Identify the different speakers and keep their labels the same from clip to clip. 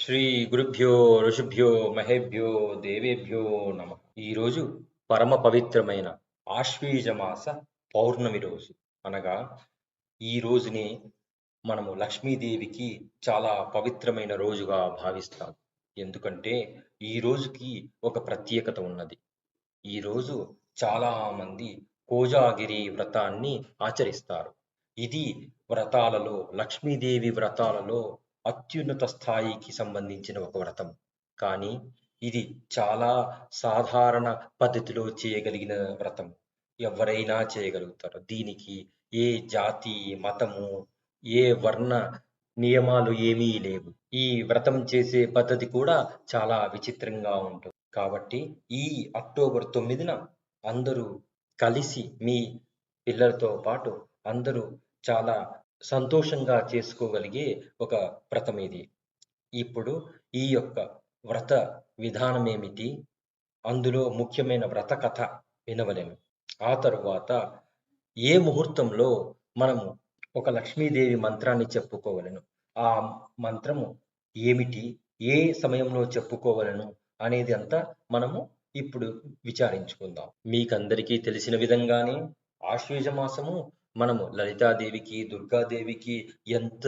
Speaker 1: శ్రీ గురుభ్యో ఋషిభ్యో మహేభ్యో దేవేభ్యో నమ. ఈరోజు పరమ పవిత్రమైన ఆశ్వీజమాస పౌర్ణమి రోజు. అనగా ఈ రోజునే మనము లక్ష్మీదేవికి చాలా పవిత్రమైన రోజుగా భావిస్తాం. ఎందుకంటే ఈ రోజుకి ఒక ప్రత్యేకత ఉన్నది. ఈ రోజు చాలా మంది కోజాగిరి వ్రతాన్ని ఆచరిస్తారు. ఇది వ్రతాలలో లక్ష్మీదేవి వ్రతాలలో అత్యున్నత స్థాయికి సంబంధించిన ఒక వ్రతం. కానీ ఇది చాలా సాధారణ పద్ధతిలో చేయగలిగిన వ్రతం. ఎవరైనా చేయగలుగుతారు. దీనికి ఏ జాతి మతము ఏ వర్ణ నియమాలు ఏమీ లేవు. ఈ వ్రతం చేసే పద్ధతి కూడా చాలా విచిత్రంగా ఉంటుంది. కాబట్టి ఈ అక్టోబర్ తొమ్మిదిన అందరూ కలిసి మీ పిల్లలతో పాటు అందరూ చాలా సంతోషంగా చేసుకోగలిగే ఒక వ్రతం ఇది ఇప్పుడు ఈ యొక్క వ్రత విధానం ఏమిటి అందులో ముఖ్యమైన వ్రత కథ వినవలెను ఆ తరువాత ఏ ముహూర్తంలో మనము ఒక లక్ష్మీదేవి మంత్రాన్ని చెప్పుకోవలను? ఆ మంత్రము ఏమిటి? ఏ సమయంలో చెప్పుకోవలను? అనేది అంతా మనము ఇప్పుడు విచారించుకుందాం. మీకందరికీ తెలిసిన విధంగానే ఆశ్వేజ మాసము మనము లలితాదేవికి దుర్గాదేవికి ఎంత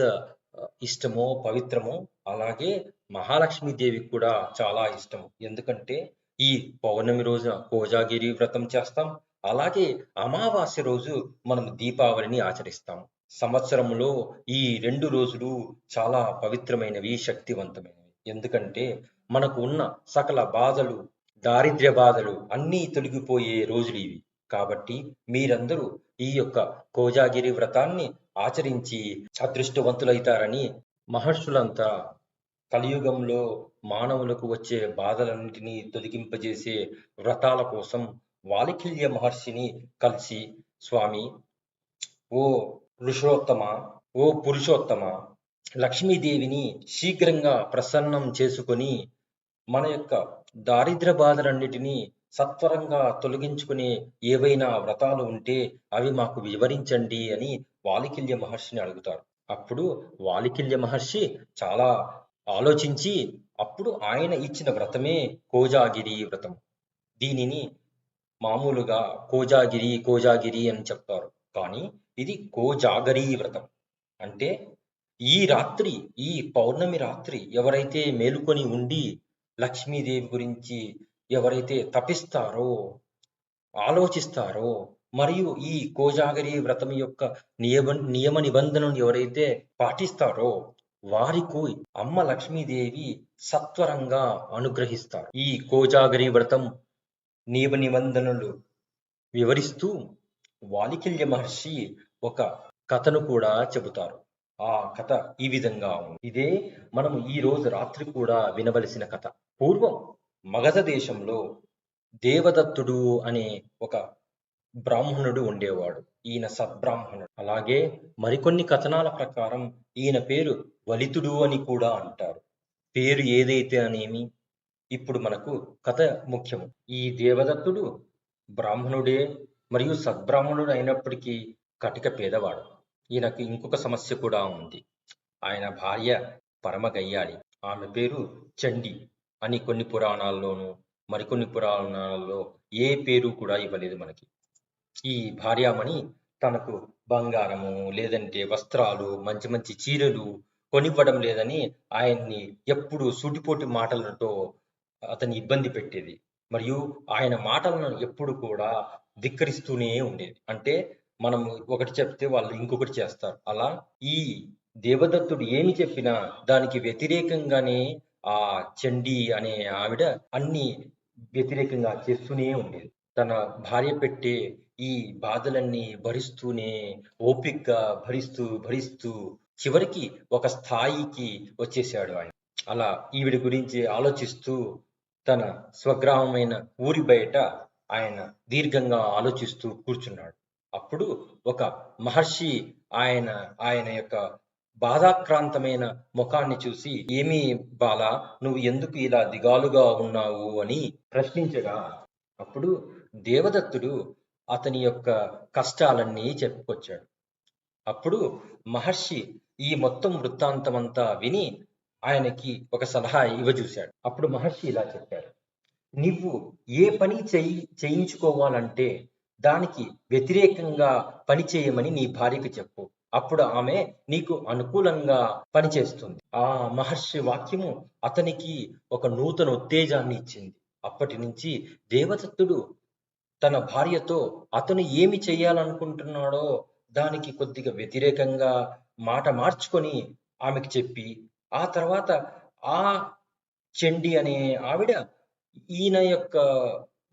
Speaker 1: ఇష్టమో పవిత్రమో అలాగే మహాలక్ష్మీదేవికి కూడా చాలా ఇష్టం ఎందుకంటే ఈ పౌర్ణమి రోజున కోజాగిరి వ్రతం చేస్తాం. అలాగే అమావాస్య రోజు మనం దీపావళిని ఆచరిస్తాం. సంవత్సరంలో ఈ రెండు రోజులు చాలా పవిత్రమైనవి శక్తివంతమైనవి. ఎందుకంటే మనకు ఉన్న సకల బాధలు దారిద్ర్య బాధలు అన్నీ తొలగిపోయే రోజులు ఇవి. కాబట్టి మీరందరూ ఈ యొక్క కోజాగిరి వ్రతాన్ని ఆచరించి అదృష్టవంతులైతారని మహర్షులంతా కలియుగంలో మానవులకు వచ్చే బాధలన్నింటినీ తొలగింపజేసే వ్రతాల కోసం వాలికిల్య మహర్షిని కలిసి స్వామి ఓ ఋషోత్తమ ఓ పురుషోత్తమ లక్ష్మీదేవిని శీఘ్రంగా ప్రసన్నం చేసుకొని మన యొక్క దారిద్ర బాధలన్నిటినీ సత్వరంగా తొలగించుకునే ఏవైనా వ్రతాలు ఉంటే అవి మాకు వివరించండి అని వాలికిల్య మహర్షిని అడుగుతారు అప్పుడు వాలికిల్య మహర్షి చాలా ఆలోచించి అప్పుడు ఆయన ఇచ్చిన వ్రతమే కోజాగిరి వ్రతం. దీనిని మామూలుగా కోజాగిరి కోజాగిరి అని చెప్తారు. కానీ ఇది కోజాగరి వ్రతం. అంటే ఈ రాత్రి ఈ పౌర్ణమి రాత్రి ఎవరైతే మేలుకొని ఉండి లక్ష్మీదేవి గురించి ఎవరైతే తపిస్తారో ఆలోచిస్తారో మరియు ఈ కోజాగరి వ్రతం యొక్క నియమ నియమ నిబంధనలు ఎవరైతే పాటిస్తారో వారికి అమ్మ లక్ష్మీదేవి సత్వరంగా అనుగ్రహిస్తారు. ఈ కోజాగరి వ్రతం నియమ నిబంధనలు వివరిస్తూ వాలికిల్య మహర్షి ఒక కథను కూడా చెబుతారు. ఆ కథ ఈ విధంగా ఉంది. ఇదే మనము ఈ రోజు రాత్రి కూడా వినవలసిన కథ. పూర్వం మగధ దేశంలో దేవదత్తుడు అనే ఒక బ్రాహ్మణుడు ఉండేవాడు. ఈయన సద్బ్రాహ్మణుడు. అలాగే మరికొన్ని కథనాల ప్రకారం ఈయన పేరు వలితుడు అని కూడా అంటారు. పేరు ఏదైతే అనేమి? ఇప్పుడు మనకు కథ ముఖ్యము. ఈ దేవదత్తుడు బ్రాహ్మణుడే మరియు సద్బ్రాహ్మణుడు అయినప్పటికీ కటిక పేదవాడు. ఈయనకు ఇంకొక సమస్య కూడా ఉంది. ఆయన భార్య పరమగయ్యాలి ఆమె పేరు చండి. అని కొన్ని పురాణాల్లోనూ మరికొన్ని పురాణాలలో ఏ పేరు కూడా ఇవ్వలేదు మనకి. ఈ భార్యామణి తనకు బంగారము లేదంటే వస్త్రాలు మంచి మంచి చీరలు కొనివ్వడం లేదని ఆయన్ని ఎప్పుడు సూటిపోటి మాటలతో అతని ఇబ్బంది పెట్టేది. మరియు ఆయన మాటలను ఎప్పుడు కూడా ధిక్కరిస్తూనే ఉండేది. అంటే మనం ఒకటి చెప్తే వాళ్ళు ఇంకొకటి చేస్తారు. అలా ఈ దేవదత్తుడు ఏమి చెప్పినా దానికి వ్యతిరేకంగానే ఆ చండి అనే ఆవిడ అన్ని వ్యతిరేకంగా చేస్తూనే ఉండేది. తన భార్య పెట్టే ఈ బాధలన్నీ భరిస్తూనే ఓపికగా భరిస్తూ భరిస్తూ చివరికి ఒక స్థాయికి వచ్చేసాడు ఆయన. అలా ఈవిడ గురించి ఆలోచిస్తూ తన స్వగ్రామమైన ఊరి బయట ఆయన దీర్ఘంగా ఆలోచిస్తూ కూర్చున్నాడు. అప్పుడు ఒక మహర్షి ఆయన ఆయన యొక్క బాధాక్రాంతమైన ముఖాన్ని చూసి ఏమీ బాల నువ్వు ఎందుకు ఇలా దిగాలుగా ఉన్నావు? అని ప్రశ్నించగా అప్పుడు దేవదత్తుడు అతని యొక్క కష్టాలన్నీ చెప్పుకొచ్చాడు. అప్పుడు మహర్షి ఈ మొత్తం వృత్తాంతమంతా విని ఆయనకి ఒక సలహా ఇవ్వజూశాడు. అప్పుడు మహర్షి ఇలా చెప్పారు నువ్వు ఏ పని చేయి చేయించుకోవాలంటే దానికి వ్యతిరేకంగా పని చేయమని నీ భార్యకు చెప్పు. అప్పుడు ఆమె నీకు అనుకూలంగా పనిచేస్తుంది. ఆ మహర్షి వాక్యము అతనికి ఒక నూతన ఉత్తేజాన్ని ఇచ్చింది. అప్పటి నుంచి దేవదత్తుడు తన భార్యతో అతను ఏమి చేయాలనుకుంటున్నాడో దానికి కొద్దిగా వ్యతిరేకంగా మాట మార్చుకొని ఆమెకు చెప్పి ఆ తర్వాత ఆ చెండి అనే ఆవిడ ఈయన యొక్క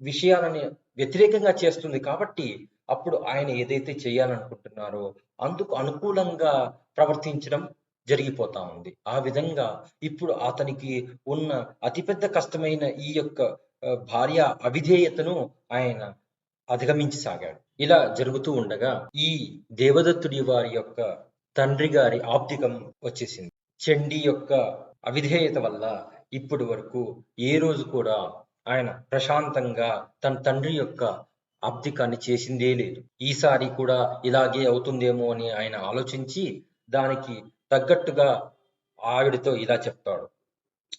Speaker 1: విషయాలని వ్యతిరేకంగా చేస్తుంది కాబట్టి అప్పుడు ఆయన ఏదైతే చేయాలనుకుంటున్నారో అందుకు అనుకూలంగా ప్రవర్తించడం జరిగిపోతా ఉంది. ఆ విధంగా ఇప్పుడు అతనికి ఉన్న అతిపెద్ద కష్టమైన ఈ యొక్క భార్య అవిధేయతను ఆయన అధిగమించసాగాడు. ఇలా జరుగుతూ ఉండగా ఈ దేవదత్తుడి వారి యొక్క తండ్రి గారి ఆప్తికం వచ్చేసింది. చండి యొక్క అవిధేయత వల్ల ఇప్పటి వరకు ఏ రోజు కూడా ఆయన ప్రశాంతంగా తన తండ్రి యొక్క అబ్దికాన్ని చేసిందే లేదు. ఈసారి కూడా ఇలాగే అవుతుందేమో అని ఆయన ఆలోచించి దానికి తగ్గట్టుగా ఆవిడతో ఇలా చెప్తాడు.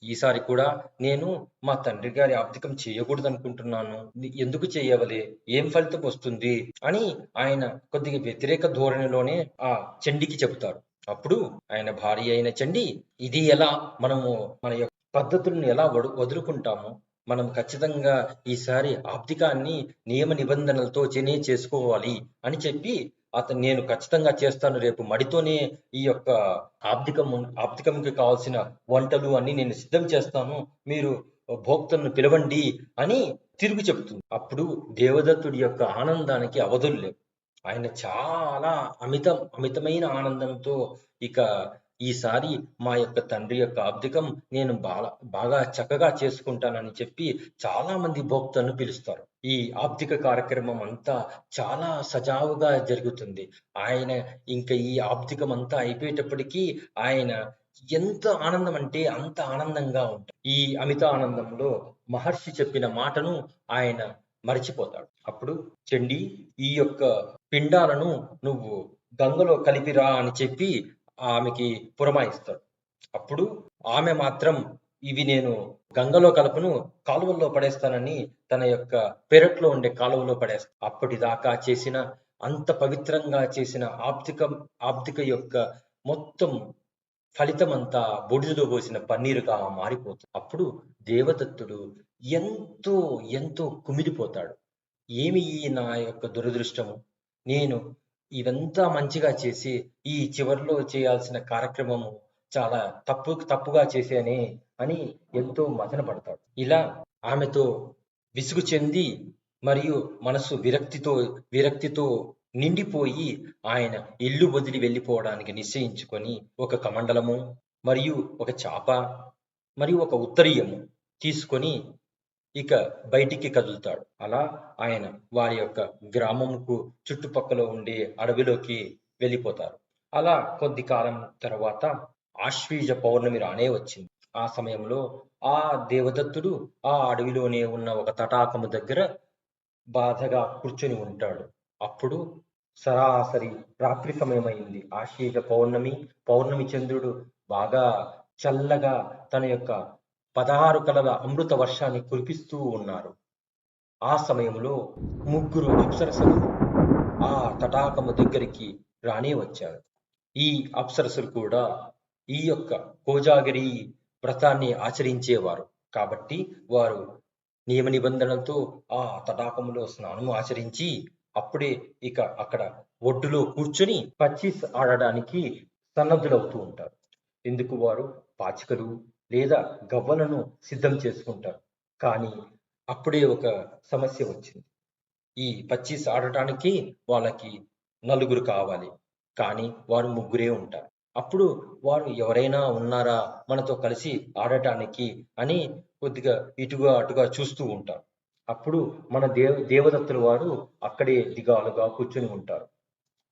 Speaker 1: ఈసారి కూడా నేను మా తండ్రి గారి ఆబ్దికం చేయకూడదు అనుకుంటున్నాను ఎందుకు చేయవలే? ఏం ఫలితం వస్తుంది? అని ఆయన కొద్దిగా వ్యతిరేక ధోరణిలోనే ఆ చండికి చెబుతాడు. అప్పుడు ఆయన భార్య అయిన చండి ఇది ఎలా మనము మన యొక్క పద్ధతులను ఎలా వడు వదులుకుంటాము మనం ఖచ్చితంగా ఈసారి ఆబ్దికాన్ని నియమ నిబంధనలతో చేనే చేసుకోవాలి అని చెప్పి అతను నేను ఖచ్చితంగా చేస్తాను. రేపు మడితోనే ఈ యొక్క ఆబ్దికం ఆబ్దికంకి కావాల్సిన వంటలు అన్ని నేను సిద్ధం చేస్తాను. మీరు భోక్తలను పిలవండి అని తిరిగి చెప్తుంది. అప్పుడు దేవదత్తుడి యొక్క ఆనందానికి అవధులు లేవు. ఆయన చాలా అమితం అమితమైన ఆనందంతో ఇక ఈసారి మా యొక్క తండ్రి యొక్క ఆబ్దికం నేను బాగా బాగా చక్కగా చేసుకుంటానని చెప్పి చాలా మంది భోక్తలను పిలుస్తారు. ఈ ఆబ్దిక కార్యక్రమం అంతా చాలా సజావుగా జరుగుతుంది. ఆయన ఇంకా ఈ ఆబ్దికం అంతా అయిపోయేటప్పటికీ ఆయన ఎంత ఆనందం అంటే అంత ఆనందంగా ఉంటుంది ఈ అమిత ఆనందంలో మహర్షి చెప్పిన మాటను ఆయన మరిచిపోతాడు. అప్పుడు చండి ఈ యొక్క పిండాలను నువ్వు గంగలో కలిపిరా అని చెప్పి ఆమెకి పురమాయిస్తాడు. అప్పుడు ఆమె మాత్రం ఇవి నేను గంగలో కలుపును కాలువల్లో పడేస్తానని తన యొక్క పెరట్లో ఉండే కాలువలో పడేస్తా అప్పటిదాకా చేసిన అంత పవిత్రంగా చేసిన ఆప్తిక ఆప్తిక యొక్క మొత్తం ఫలితం అంతా బొడిలో పోసిన పన్నీరుగా మారిపోతుంది అప్పుడు దేవదత్తుడు ఎంతో ఎంతో కుమిలిపోతాడు. ఏమి నా యొక్క దురదృష్టము? నేను ఇవంతా మంచిగా చేసి ఈ చివరిలో చేయాల్సిన కార్యక్రమము చాలా తప్పు తప్పుగా చేశానే అని ఎంతో మదన పడతాడు ఇలా ఆమెతో విసుగు చెంది మరియు మనసు విరక్తితో విరక్తితో నిండిపోయి ఆయన ఇల్లు వదిలి వెళ్ళిపోవడానికి నిశ్చయించుకొని ఒక కమండలము మరియు ఒక చాప మరియు ఒక ఉత్తరీయము తీసుకొని ఇక బయటికి కదులుతాడు. అలా ఆయన వారి యొక్క గ్రామంకు చుట్టుపక్కల ఉండే అడవిలోకి వెళ్ళిపోతారు. అలా కొద్ది కాలం తర్వాత ఆశ్వీజ పౌర్ణమి రానే వచ్చింది. ఆ సమయంలో ఆ దేవదత్తుడు ఆ అడవిలోనే ఉన్న ఒక తటాకము దగ్గర బాధగా కూర్చొని ఉంటాడు. అప్పుడు సరాసరి రాత్రి సమయమైంది. ఆశ్వీజ పౌర్ణమి పౌర్ణమి చంద్రుడు బాగా చల్లగా తన యొక్క పదహారు కలల అమృత వర్షాన్ని కురిపిస్తూ ఉన్నారు. ఆ సమయంలో ముగ్గురు అప్సరసలు ఆ తటాకము దగ్గరికి రానే వచ్చారు. ఈ అప్సరసులు కూడా ఈ యొక్క కోజాగిరి వ్రతాన్ని ఆచరించేవారు. కాబట్టి వారు నియమ నిబంధనలతో ఆ తటాకములో స్నానము ఆచరించి అప్పుడే ఇక అక్కడ ఒడ్డులో కూర్చొని పచ్చిస్ ఆడడానికి సన్నద్ధులవుతూ ఉంటారు. ఎందుకు వారు పాచికలు లేదా గవ్వలను సిద్ధం చేసుకుంటారు. కానీ అప్పుడే ఒక సమస్య వచ్చింది. ఈ పచ్చీస్ ఆడటానికి వాళ్ళకి నలుగురు కావాలి. కానీ వారు ముగ్గురే ఉంటారు. అప్పుడు వారు ఎవరైనా ఉన్నారా? మనతో కలిసి ఆడటానికి అని కొద్దిగా ఇటుగా అటుగా చూస్తూ ఉంటారు. అప్పుడు మన దేవ దేవదత్తుల వారు అక్కడే దిగాలుగా కూర్చొని ఉంటారు.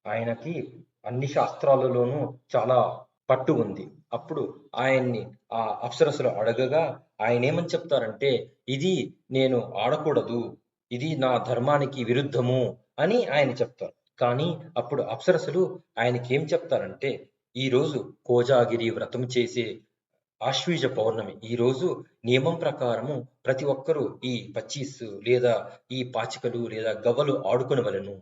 Speaker 1: ఆయనకి అన్ని శాస్త్రాలలోనూ చాలా పట్టు ఉంది. అప్పుడు ఆయన్ని ఆ అప్సరసులు అడగగా ఆయన ఏమని చెప్తారంటే ఇది నేను ఆడకూడదు. ఇది నా ధర్మానికి విరుద్ధము అని ఆయన చెప్తారు. కానీ అప్పుడు అప్సరసులు ఆయనకి ఏం చెప్తారంటే ఈ రోజు కోజాగిరి వ్రతం చేసే ఆశ్వీజ పౌర్ణమి. ఈ రోజు నియమం ప్రకారము ప్రతి ఒక్కరూ ఈ పచ్చీస్ లేదా ఈ పాచికలు లేదా గవ్వలు ఆడుకొనవలెను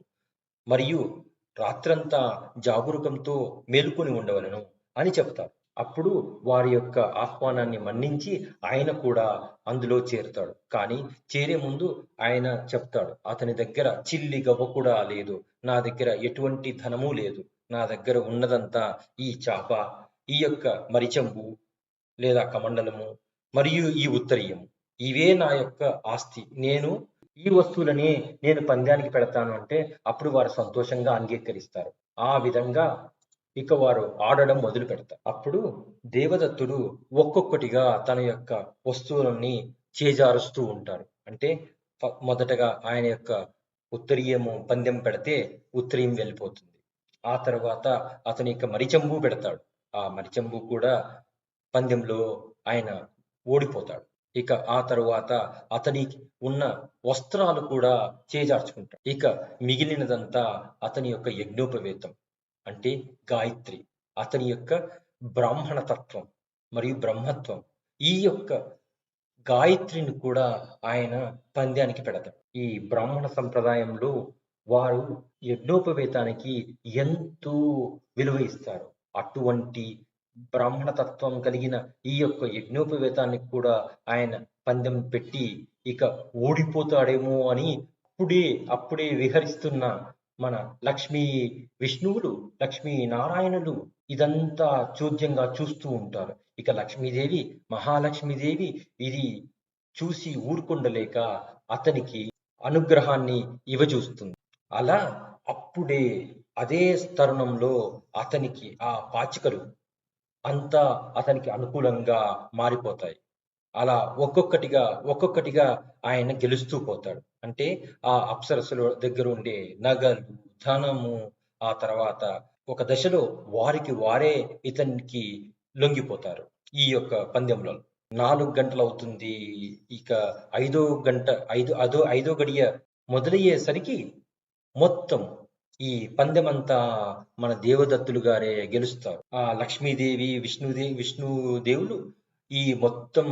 Speaker 1: మరియు రాత్రంతా జాగరూకంతో మేలుకొని ఉండవలెను. అని చెప్తారు. అప్పుడు వారి యొక్క ఆహ్వానాన్ని మన్నించి ఆయన కూడా అందులో చేరుతాడు. కానీ చేరే ముందు ఆయన చెప్తాడు అతని దగ్గర చిల్లి గవ్వ కూడా లేదు. నా దగ్గర ఎటువంటి ధనము లేదు. నా దగ్గర ఉన్నదంతా ఈ చాప ఈ యొక్క మరిచంబు లేదా కమండలము మరియు ఈ ఉత్తరీయము. ఇవే నా యొక్క ఆస్తి. నేను ఈ వస్తువులని నేను పంద్యానికి పెడతాను అంటే అప్పుడు వారు సంతోషంగా అంగీకరిస్తారు. ఆ విధంగా ఇక వారు ఆడడం మొదలు పెడతారు. అప్పుడు దేవదత్తుడు ఒక్కొక్కటిగా తన యొక్క వస్తువులని చేజారుస్తూ ఉంటారు. అంటే మొదటగా ఆయన యొక్క ఉత్తరీయము పందెం పెడితే ఉత్తరీయం వెళ్ళిపోతుంది. ఆ తర్వాత అతని యొక్క మరిచంబు పెడతాడు. ఆ మరిచంబు కూడా పందెంలో ఆయన ఓడిపోతాడు. ఇక ఆ తరువాత అతనికి ఉన్న వస్త్రాలు కూడా చేజార్చుకుంటాడు ఇక మిగిలినదంతా అతని యొక్క యజ్ఞోపవేతం. అంటే గాయత్రి అతని యొక్క బ్రాహ్మణ తత్వం మరియు బ్రహ్మత్వం. ఈ యొక్క గాయత్రిని కూడా ఆయన పంద్యానికి పెడతాడు. ఈ బ్రాహ్మణ సంప్రదాయంలో వారు యజ్ఞోపవేతానికి ఎంతో విలువ ఇస్తారు. అటువంటి బ్రాహ్మణ తత్వం కలిగిన ఈ యొక్క యజ్ఞోపవేతానికి కూడా ఆయన పందెం పెట్టి ఇక ఓడిపోతాడేమో అని అప్పుడే అప్పుడే విహరిస్తున్న మన లక్ష్మీ విష్ణువులు లక్ష్మీ నారాయణులు ఇదంతా చూద్యంగా చూస్తూ ఉంటారు. ఇక లక్ష్మీదేవి మహాలక్ష్మీదేవి ఇది చూసి ఊరుకుండలేక అతనికి అనుగ్రహాన్ని ఇవ్వజూస్తుంది. అలా అప్పుడే అదే తరుణంలో అతనికి ఆ పాచికలు అంతా అతనికి అనుకూలంగా మారిపోతాయి. అలా ఒక్కొక్కటిగా ఒక్కొక్కటిగా ఆయన గెలుస్తూ పోతాడు. అంటే ఆ అప్సరసుల దగ్గర ఉండే నగలు ధనము ఆ తర్వాత ఒక దశలో వారికి వారే ఇతనికి లొంగిపోతారు ఈ యొక్క పందెంలో. నాలుగు గంటలు అవుతుంది ఇక ఐదో గంట ఐదు అదో ఐదో గడియ మొదలయ్యేసరికి మొత్తం ఈ పందెమంతా మన దేవదత్తులు గారే గెలుస్తారు. ఆ లక్ష్మీదేవి విష్ణుదేవి విష్ణు దేవులు ఈ మొత్తం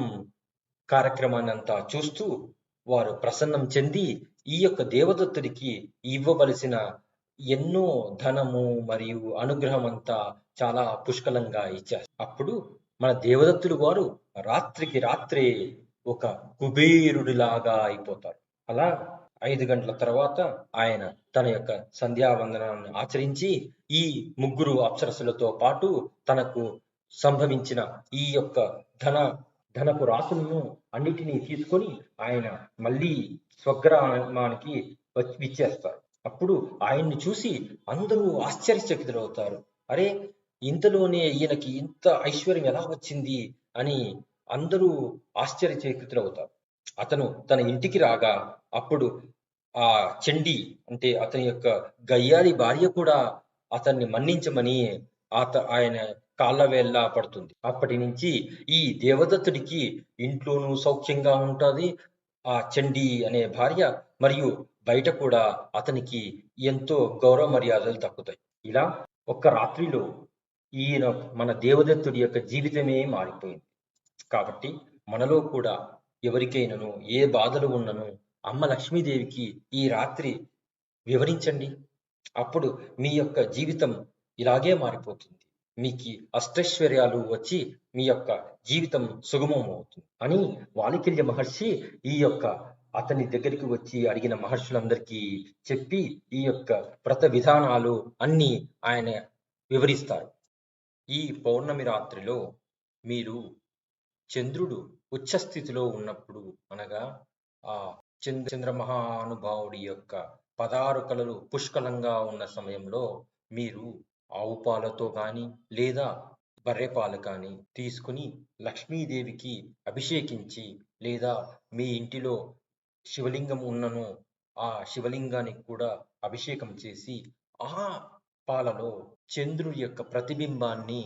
Speaker 1: కార్యక్రమాన్ని అంతా చూస్తూ వారు ప్రసన్నం చెంది ఈ యొక్క దేవదత్తుడికి ఇవ్వవలసిన ఎన్నో ధనము మరియు అనుగ్రహం అంతా చాలా పుష్కలంగా ఇచ్చారు. అప్పుడు మన దేవదత్తులు వారు రాత్రికి రాత్రే ఒక కుబేరుడిలాగా అయిపోతారు. అలా ఐదు గంటల తర్వాత ఆయన తన యొక్క సంధ్యావందనాన్ని ఆచరించి ఈ ముగ్గురు అప్సరసులతో పాటు తనకు సంభవించిన ఈ యొక్క ధన ధనపు రాసులను అన్నిటినీ తీసుకొని ఆయన మళ్ళీ స్వగ్రామానికి వచ్చి విచ్చేస్తారు. అప్పుడు ఆయన్ని చూసి అందరూ ఆశ్చర్యచకితులవుతారు. అరే ఇంతలోనే ఈయనకి ఇంత ఐశ్వర్యం ఎలా వచ్చింది అని అందరూ ఆశ్చర్యచకితులవుతారు. అతను తన ఇంటికి రాగా అప్పుడు ఆ చండి అంటే అతని యొక్క గయ్యాలి భార్య కూడా అతన్ని మన్నించమని ఆత ఆయన కాళ్ళ వేళ్ళ పడుతుంది. అప్పటి నుంచి ఈ దేవదత్తుడికి ఇంట్లోనూ సౌఖ్యంగా ఉంటుంది. ఆ చండి అనే భార్య మరియు బయట కూడా అతనికి ఎంతో గౌరవ మర్యాదలు దక్కుతాయి. ఇలా ఒక్క రాత్రిలో ఈయన మన దేవదత్తుడి యొక్క జీవితమే మారిపోయింది. కాబట్టి మనలో కూడా ఎవరికైనాను ఏ బాధలు ఉన్నను అమ్మ లక్ష్మీదేవికి ఈ రాత్రి వివరించండి. అప్పుడు మీ యొక్క జీవితం ఇలాగే మారిపోతుంది. మీకు అష్టైశ్వర్యాలు వచ్చి మీ యొక్క జీవితం సుగమం అవుతుంది. అని వాలికిల్య మహర్షి ఈ యొక్క అతని దగ్గరికి వచ్చి అడిగిన మహర్షులందరికీ చెప్పి ఈ యొక్క వ్రత విధానాలు అన్ని ఆయన వివరిస్తారు ఈ పౌర్ణమి రాత్రిలో మీరు చంద్రుడు ఉచ్చస్థితిలో ఉన్నప్పుడు అనగా ఆ చంద్ర చంద్రమహానుభావుడి యొక్క పదారు కళలు పుష్కలంగా ఉన్న సమయంలో మీరు ఆవు పాలతో కానీ లేదా బర్రె పాలు కానీ తీసుకుని లక్ష్మీదేవికి అభిషేకించి లేదా మీ ఇంటిలో శివలింగం ఉన్నను ఆ శివలింగానికి కూడా అభిషేకం చేసి ఆ పాలలో చంద్రుడి యొక్క ప్రతిబింబాన్ని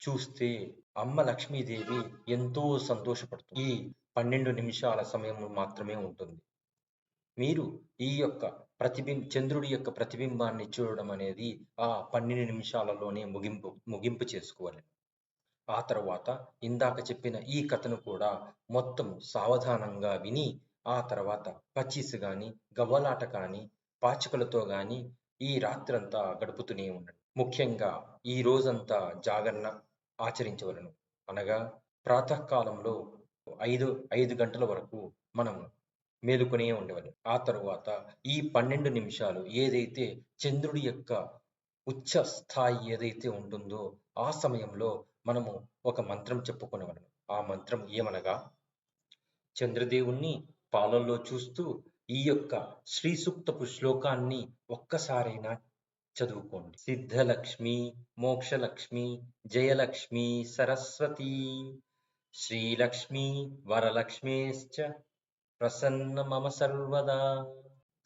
Speaker 1: చూస్తే అమ్మ లక్ష్మీదేవి ఎంతో సంతోషపడుతుంది. ఈ పన్నెండు నిమిషాల సమయం మాత్రమే ఉంటుంది. మీరు ఈ యొక్క ప్రతిబిం చంద్రుడి యొక్క ప్రతిబింబాన్ని చూడడం అనేది ఆ పన్నెండు నిమిషాలలోనే ముగింపు ముగింపు చేసుకోవాలి. ఆ తర్వాత ఇందాక చెప్పిన ఈ కథను కూడా మొత్తం సావధానంగా విని ఆ తర్వాత పచ్చీస్ కానీ గవ్వలాట కానీ పాచికలతో కానీ ఈ రాత్రంతా గడుపుతూనే ఉండండి. ముఖ్యంగా ఈ రోజంతా జాగరణ ఆచరించవలను. అనగా ప్రాతకాలంలో ఐదు ఐదు గంటల వరకు మనం మేలుకొనే ఉండవలను ఆ తరువాత ఈ పన్నెండు నిమిషాలు ఏదైతే చంద్రుడి యొక్క ఉచ్చ స్థాయి ఏదైతే ఉంటుందో ఆ సమయంలో మనము ఒక మంత్రం చెప్పుకొనవలను ఆ మంత్రం ఏమనగా చంద్రదేవుణ్ణి పాలల్లో చూస్తూ ఈ యొక్క శ్రీ సూక్తపు శ్లోకాన్ని ఒక్కసారైనా చదువుకోండి. సిద్ధలక్ష్మి మోక్షలక్ష్మి జయలక్ష్మి సరస్వతి శ్రీలక్ష్మి వరలక్ష్మేశ్చ ప్రసన్న మమ సర్వదా.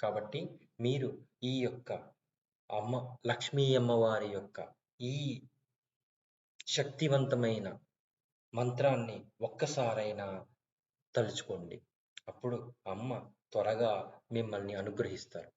Speaker 1: కాబట్టి మీరు ఈ యొక్క అమ్మ లక్ష్మీ అమ్మవారి యొక్క ఈ శక్తివంతమైన మంత్రాన్ని ఒక్కసారైనా తలుచుకోండి. అప్పుడు అమ్మ త్వరగా మిమ్మల్ని అనుగ్రహిస్తారు.